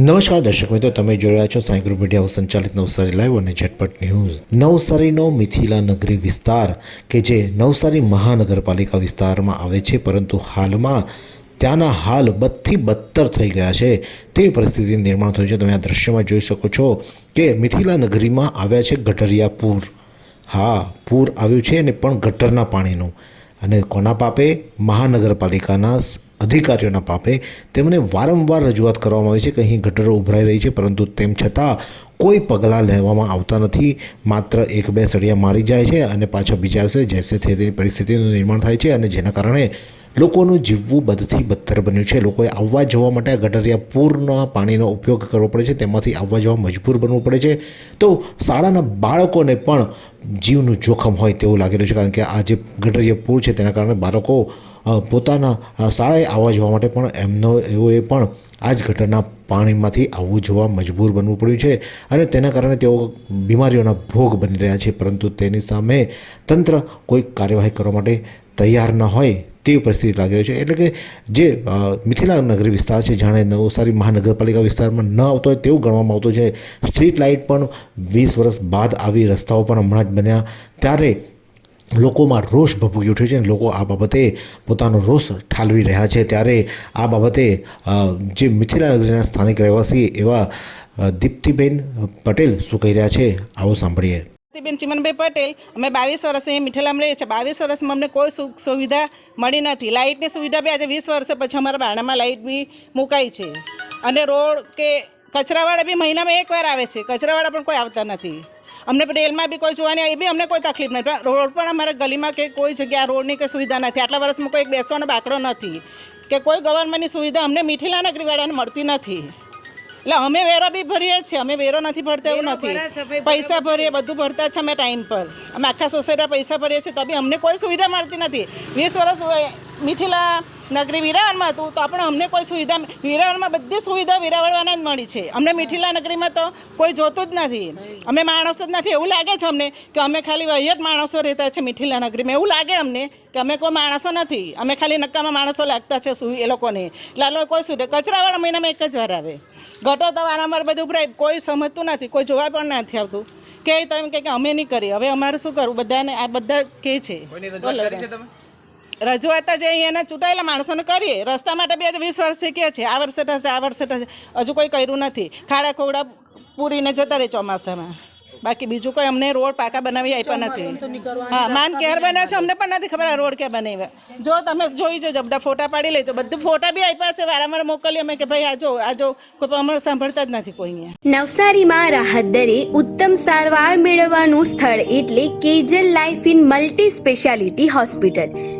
નમસ્કાર, દર્શક મિત્રો, તમે જોઈ છો સાંઈ ગ્રુપ મીડિયા. સંચાલિત નવસારી લાઈવ અને ઝટપટ ન્યૂઝ. નવસારીનો મિથિલા નગરી વિસ્તાર કે જે નવસારી મહાનગરપાલિકા વિસ્તારમાં આવે છે, પરંતુ હાલમાં ત્યાંના હાલ બદથી બદતર થઈ ગયા છે. તેવી પરિસ્થિતિ નિર્માણ થયું છે. તમે આ દ્રશ્યમાં જોઈ શકો છો કે મિથિલા નગરીમાં આવ્યા છે ગટરિયા પૂર. હા, પૂર આવ્યું છે અને પણ ગટરના પાણીનું. અને કોના પાપે? મહાનગરપાલિકાના અધિકારીઓના પાપે તેમને વારંવાર રજૂઆત કરવામાં આવી છે કે અહીં ગટરો ઉભરાઈ રહી છે, પરંતુ તેમ છતાં કોઈ પગલાં લેવામાં આવતા નથી. માત્ર એક બે સળિયા મારી જાય છે અને પાછા બીજા છે જેસે તેની પરિસ્થિતિનું નિર્માણ થાય છે અને જેના કારણે લોકોનું જીવવું બધથી બદતર બન્યું છે. લોકોએ આવવા જવા માટે ગટરિયા પૂરના પાણીનો ઉપયોગ કરવો પડે છે, તેમાંથી આવવા જવા મજબૂર બનવું પડે છે. તો શાળાના બાળકોને પણ જીવનું જોખમ હોય તેવું લાગી રહ્યું છે, કારણ કે આ જે ગટરિયા પૂર છે તેના કારણે બાળકો પોતાના શાળાએ આવવા જવા માટે પણ એમનો એઓએ પણ આ જ ગટરના પાણીમાંથી આવવું જોવા મજબૂર બનવું પડ્યું છે અને તેના કારણે તેઓ બીમારીઓના ભોગ બની રહ્યા છે. પરંતુ તેની સામે તંત્ર કોઈ કાર્યવાહી કરવા માટે તૈયાર ન હોય તેવી પરિસ્થિતિ લાગી રહી છે. એટલે કે જે મિથિલા નગરી વિસ્તાર છે, જાણે નવસારી મહાનગરપાલિકા વિસ્તારમાં ન આવતો હોય તેવું ગણવામાં આવતું છે. સ્ટ્રીટ લાઇટ પણ વીસ વર્ષ બાદ આવી રસ્તાઓ પણ હમણાં જ બન્યા. ત્યારે લોકોમાં રોષ ભભૂકી ઉઠ્યો છે અને લોકો આ બાબતે પોતાનો રોષ ઠાલવી રહ્યા છે, ત્યારે આ બાબતે જે મિથિલાનગરીના સ્થાનિક રહેવાસી એવા દીપ્તિબેન પટેલ શું કહી રહ્યા છે, આવો સાંભળીએ. દીપ્તિબેન ચિમનભાઈ પટેલ, અમે બાવીસ વર્ષ અહીંયા મીઠેલામાં રહીએ છીએ. બાવીસ વર્ષમાં અમને કોઈ સુખ સુવિધા મળી નથી. લાઇટની સુવિધા બી આજે વીસ વર્ષ પછી અમારા બાણામાં લાઇટ બી મુકાઈ છે. અને રોડ કે કચરાવાળા બી મહિનામાં એકવાર આવે છે. કચરાવાળા પણ કોઈ આવતા નથી. અમને રેલમાં બી કોઈ જોવાની એ બી અમને કોઈ તકલીફ નથી. રોડ પણ અમારા ગલીમાં કે કોઈ જગ્યા રોડની કે સુવિધા નથી. આટલા વર્ષમાં કોઈ બેસવાનો બાકડો નથી. કે કોઈ ગવર્મેન્ટની સુવિધા અમને મીઠીલા નગરીવાળાને મળતી નથી. એટલે અમે વેરો બી ભરીએ છીએ. અમે વેરો નથી ભરતા એવું નથી. પૈસા ભરીએ બધું ભરતા જ છે અમે ટાઈમ પર. અમે આખા સોસાયટીમાં પૈસા ભરીએ છીએ તો બી અમને કોઈ સુવિધા મળતી નથી. વીસ વર્ષ મીઠીલા નગરી વિરાવળમાં હતું, તો આપણે અમને કોઈ સુવિધા વિરાવળમાં બધી સુવિધા વિરાવળવાના જ મળી છે. અમને મીઠીલા નગરીમાં તો કોઈ જોતું જ નથી. અમે માણસો જ નથી. એવું લાગે છે અમને કે અમે ખાલી વહીયત માણસો રહેતા છે મીઠીલા નગરીમાં. એવું લાગે અમને કે અમે કોઈ માણસો નથી. અમે ખાલી નક્કામાં માણસો લાગતા છે શું એ લોકોને. એટલે આ લોકો સુવિધા, કચરાવાળા મહિનામાં એક જ વાર આવે. ગટર તો વારંવાર બધું ઉભરાય કોઈ સમજતું નથી. કોઈ જોવા પણ નથી આવતું. કે તમે કે અમે નહીં કરીએ. હવે અમારે શું કરવું? બધાને આ બધા કહે છે. રજૂઆત જ અહીંયાના ચૂંટાયેલા માણસોને કરીએ. રસ્તા માટે બે વીસ વર્ષથી કહે છે. આ વર્ષે થશે આ વર્ષે થશે. હજુ કોઈ કર્યું નથી. ખાડા ખોડા પૂરીને જતા રહે ચોમાસામાં. બાકી બીજું કોઈ અમને રોડ પાકા બનાવી આપ્યા નથી. હા માન કેર બન્યો છે? અમને પણ નથી ખબર આ રોડ ક્યાં બનાવ્યા. જો તમે જોઈ જજો બધા ફોટા પાડી લેજો. બધું ફોટા બી આપ્યા છે. વારંવાર મોકલી અમે કે ભાઈ આ જો આ જો. કોઈ અમારે સાંભળતા જ નથી કોઈ અહીંયા. નવસારીમાં રાહત દરે ઉત્તમ સારવાર મેળવવાનું સ્થળ એટલે Kejal life in multi speciality hospital.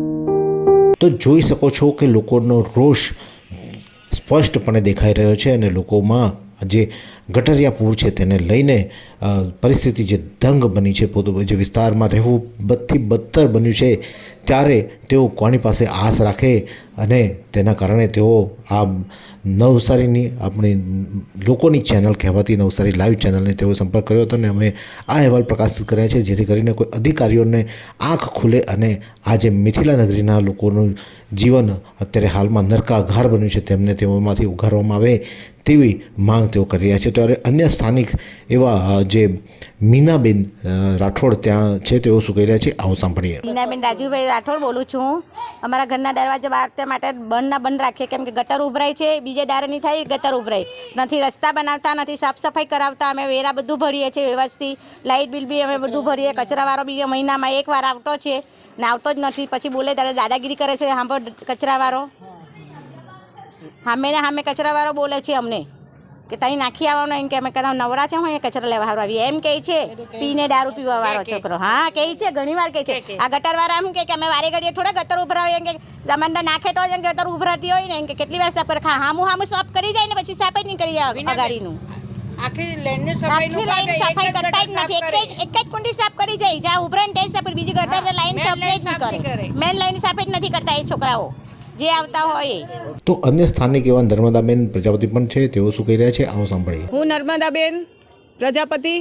તો જોઈ શકો છો કે લોકોનો રોષ સ્પષ્ટપણે દેખાઈ રહ્યો છે અને લોકોમાં જે ગટરિયા પૂર છે તેને લઈને પરિસ્થિતિ જે દંગ બની છે, પોતો, જે વિસ્તારમાં રહેવું બદથી બદતર બન્યું છે, ત્યારે તેઓ કોની પાસે આશ રાખે અને તેના કારણે તેઓ આ નવસારીની આપણી લોકોની ચેનલ કહેવાતી નવસારી લાઈવ ચેનલને તેઓ સંપર્ક કર્યો હતો અને અમે આ અહેવાલ પ્રકાશિત કર્યા છે, જેથી કરીને કોઈ અધિકારીઓને આંખ ખુલે અને આ જે મિથિલા નગરીના લોકોનું જીવન અત્યારે હાલમાં નરકાઘાર બન્યું છે, તેમને તેઓમાંથી ઉઘારવામાં આવે તેવી માંગ તેઓ કરી રહ્યા છે. ત્યારે અન્ય સ્થાનિક એવા જે મીનાબેન રાઠોડ ત્યાં છે, તેઓ શું કહી રહ્યા છે? આવો સાંભળીએ. મીનાબેન રાજુભાઈ રાઠોડ બોલું છું. અમારા ઘરના દરવાજા બહાર તે માટે બંધ ના બંધ રાખીએ, કેમ કે ગટર ઉભરાય છે, બીજે દારે નહીં થાય, ગટર ઉભરાય. નથી રસ્તા બનાવતા, નથી સાફ સફાઈ કરાવતા, અમે વેરા બધું ભરીએ છીએ વ્યવસ્થિત. લાઇટ બિલ બી અમે બધું ભરીએ, કચરાવાળો બી મહિનામાં એક વાર આવતો છે. ને આવતો જ નથી. પછી બોલે ત્યારે દાદાગીરી કરે છે સાંભળ કચરાવાળો. સામે ને સામે કચરાવાળો બોલે છે અમને. કે તારી નાખી આવવાનો એમ કે અમે કદાચ નવરા છે હું કચરા લેવા હારું આવીએ એમ કહે છે પીને દારૂ પીવા વાળો છોકરો. હા કહે છે ઘણી વાર કહે છે. આ ગટર વાળા એમ કે અમે વારે ઘડીએ થોડા ગટર ઉભરાવીએ એમ કે દમંડા નાખે તો એમ ગટર ઉભરાતી હોય ને એમ કે કેટલી વાર સાફ કરે હા હામું હામું સાફ કરી જાય ને પછી સાફ જ નહીં કરી જાય અગાડીનું. આખી લાઈન સફાઈ કરતા જ નથી. એક જ એક જ કુંડી સાફ કરી જાય. જ્યાં સાફ બીજી ગટર લાઈન સાફ જ નહીં નહીં કરે. મેન લાઈન સાફ જ નથી કરતા એ છોકરાઓ. જે આવતા હોય તો અન્ય સ્થાનિક એવા નર્મદાબેન પ્રજાપતિ પણ છે, તેઓ શું કહી રહ્યા છે? આવો સાંભળીએ. હું નર્મદાબેન પ્રજાપતિ,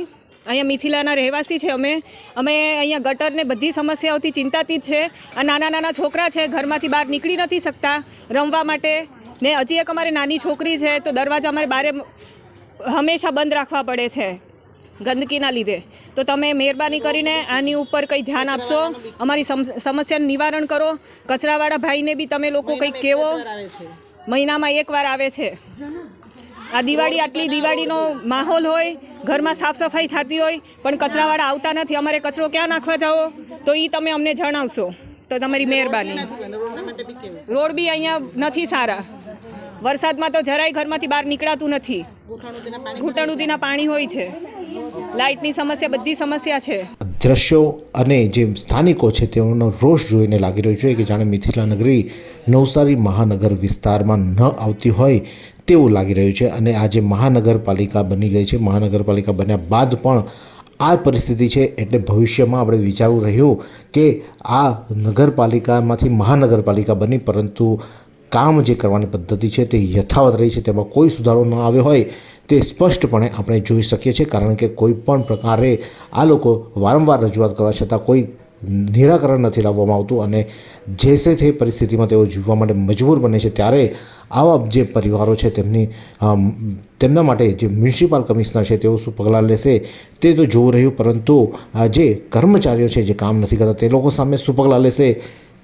અહીંયા મિથિલાના રહેવાસી છે અમે. અમે અહીંયા ગટરને બધી સમસ્યાઓથી ચિંતાતી છે. આ નાના નાના છોકરા છે, ઘરમાંથી બહાર નીકળી નથી શકતા રમવા માટે. ને હજી એક અમારે નાની છોકરી છે, તો દરવાજા અમારે બારે હંમેશા બંધ રાખવા પડે છે. ગંદકીના લીધે. તો તમે મહેરબાની કરીને આની ઉપર કંઈ ધ્યાન આપશો? અમારી સમ- સમસ્યાનું નિવારણ કરો. કચરાવાળા ભાઈને બી તમે લોકો કંઈક કહેવો. મહિનામાં એકવાર આવે છે. આ દિવાળી આટલી દિવાળીનો માહોલ હોય ઘરમાં સાફ સફાઈ થતી હોય પણ કચરાવાળા આવતા નથી. અમારે કચરો ક્યાં નાખવા જાઓ? તો એ તમે અમને જણાવશો. તો તમારી મહેરબાની. રોડ બી અહીંયા નથી સારા. વરસાદમાં તો જરાય ઘરમાંથી બહાર નીકળાતું નથી. ઘૂંટણ સુધીના પાણી હોય છે. લાઇટની સમસ્યા, બધી સમસ્યા છે. દ્રશ્યો અને જે સ્થાનિકો છે તેઓનો રોષ જોઈને લાગી રહ્યું છે કે જાણે મિથિલા નગરી નવસારી મહાનગર વિસ્તારમાં ન આવતી હોય તેવું લાગી રહ્યું છે. અને આજે મહાનગરપાલિકા બની ગઈ છે, મહાનગરપાલિકા બન્યા બાદ પણ આ પરિસ્થિતિ છે એટલે ભવિષ્યમાં આપણે વિચારવું રહ્યું કે આ નગરપાલિકામાંથી મહાનગરપાલિકા બની, પરંતુ કામ જે કરવાની પદ્ધતિ છે તે યથાવત રહી છે, તેમાં કોઈ સુધારો ન આવ્યો હોય તે સ્પષ્ટપણે આપણે જોઈ શકીએ છીએ, કારણ કે કોઈ પણ પ્રકારે આ લોકો વારંવાર રજૂઆત કરવા છતાં કોઈ નિરાકરણ નથી લાવવામાં આવતું અને જેસે તે પરિસ્થિતિમાં તેઓ જીવવા માટે મજબૂર બને છે, ત્યારે આવા જે પરિવારો છે તેમની તેમના માટે જે મ્યુનિસિપલ કમિશનર છે તેઓ શું પગલાં લેશે તે તો જોવું રહ્યું, પરંતુ જે કર્મચારીઓ છે, જે કામ નથી કરતા, તે લોકો સામે શું પગલાં લેશે?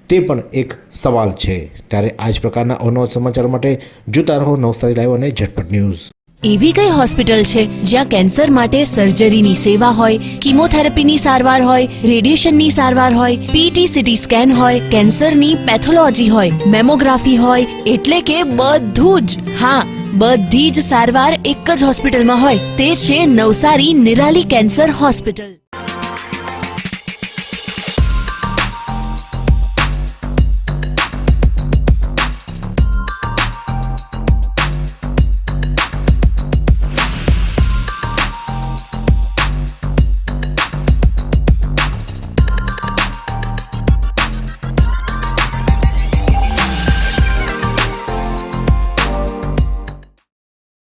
તે પણ એક સવાલ છે. ત્યારે આ જ પ્રકારના અવનવા સમાચાર માટે જોતા રહો નવસારી લાઈવ અને ઝટપટ ન્યૂઝ. એવી કઈ હોસ્પિટલ છે જ્યાં કેન્સર માટે સર્જરીની સેવા હોય, કિમોથેરાપીની સારવાર હોય, રેડિયેશનની સારવાર હોય પીટી સીટી સ્કેન હોય, કેન્સરની પેથોલોજી હોય, મેમોગ્રાફી હોય, એટલે કે બધું જ. હા, બધી જ સારવાર એક જ હોસ્પિટલમાં હોય, તે છે નવસારી નિરાલી કેન્સર હોસ્પિટલ.